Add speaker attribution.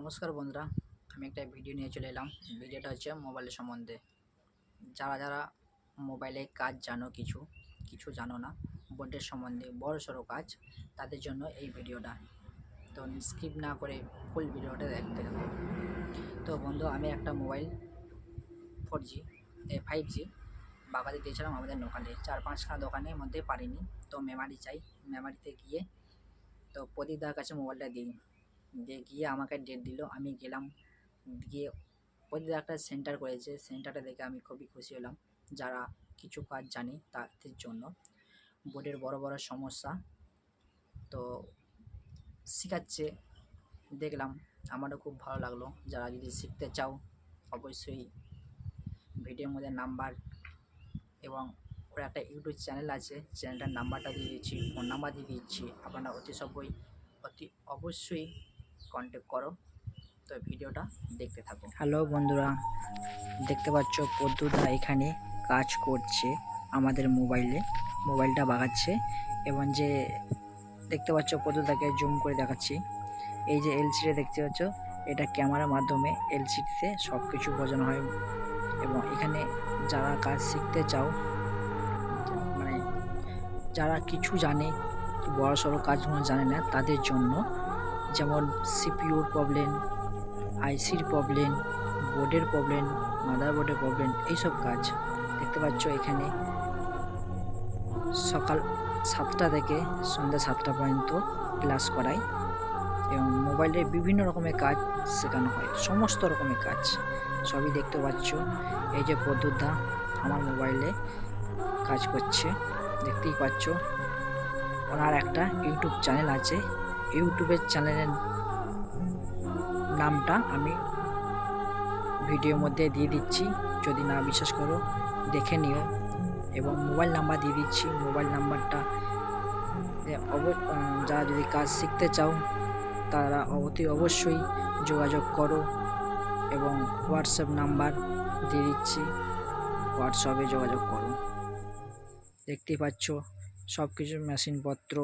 Speaker 1: নমস্কার বন্ধুরা, আমি একটা ভিডিও নিয়ে চলে এলাম। ভিডিওটা হচ্ছে মোবাইলের সম্বন্ধে। যারা যারা মোবাইলে কাজ জানো কিছু কিছু জানো না বোর্ডের সম্বন্ধে বড় সড়ো কাজ, তাদের জন্য এই ভিডিওটা তো স্কিপ না করে ফুল ভিডিওটা দেখতে থাকো। তো বন্ধু, আমি একটা mobile four G five G বাগাতে দিয়েছিলাম আমাদের লোকালে চার পাঁচখানা দোকানের মধ্যে পারিনি, তো মেমারি চাই। মেমারিতে গিয়ে তো প্রদীপদার কাছে মোবাইলটা দিই। দিয়ে গিয়ে আমাকে ডেট দিল, আমি গেলাম, গিয়ে ওদের একটা সেন্টার করেছে সেন্টারটা দেখে আমি খুবই খুশি হলাম। যারা কিছু কাজ জানে তাদের জন্য। বোর্ডের বড় বড় সমস্যা, তো শেখাচ্ছে। দেখলাম, আমারও খুব ভালো লাগল। যারা যদি শিখতে চাও, অবশ্যই ভিডিওর মধ্যে নাম্বার এবং ওর একটা ইউটিউব চ্যানেল আছে চ্যানেলটার নাম্বারটা দিয়ে দিচ্ছি ফোন নাম্বার দিয়ে দিচ্ছি। আপনারা অতি সবই অতি অবশ্যই কন্ট্যাক্ট করো। তো ভিডিওটা দেখতে থাকো। হ্যালো বন্ধুরা, দেখতে পাচ্ছ পদ্মুদা এখানে কাজ করছে আমাদের মোবাইলে, মোবাইলটা বাগাচ্ছে। এবং যে দেখতে পাচ্ছ পদ্মুদাকে জুম করে দেখাচ্ছি। এই যে এলসিডি দেখতে পাচ্ছ, এটা ক্যামেরার মাধ্যমে এলসিডিতে সব কিছু বোঝানো হয়। এবং এখানে যারা কাজ শিখতে চাও মানে যারা কিছু জানে বড় সড়ো কাজগুলো জানে না, তাদের জন্য যেমন সিপিউর প্রবলেম আইসির প্রবলেম বোর্ডের প্রবলেম মাদার বোর্ডের প্রবলেম এইসব কাজ। দেখতে পাচ্ছ এখানে সকাল সাতটা থেকে সন্ধ্যা সাতটা পর্যন্ত ক্লাস করায় এবং মোবাইলের বিভিন্ন রকমের কাজ শেখানো হয়, সমস্ত রকমের কাজ। সবই দেখতে পাচ্ছ। এই যে পদ্ধতা আমার মোবাইলে কাজ করছে, দেখতেই পাচ্ছ। ওনার একটা ইউটিউব চ্যানেল আছে ইউটিউবের চ্যানেলের নামটা আমি ভিডিওর মধ্যে দিয়ে দিচ্ছি। যদি না বিশ্বাস করো, দেখে নিও। এবং মোবাইল নাম্বার দিয়ে দিচ্ছি। মোবাইল নাম্বারটা যারা যদি কাজ শিখতে চাও, তারা অতি অবশ্যই যোগাযোগ করো এবং হোয়াটসঅ্যাপ নাম্বার দিয়ে দিচ্ছি। হোয়াটসঅ্যাপে যোগাযোগ করো। দেখতেই পাচ্ছ সব কিছু মেশিনপত্র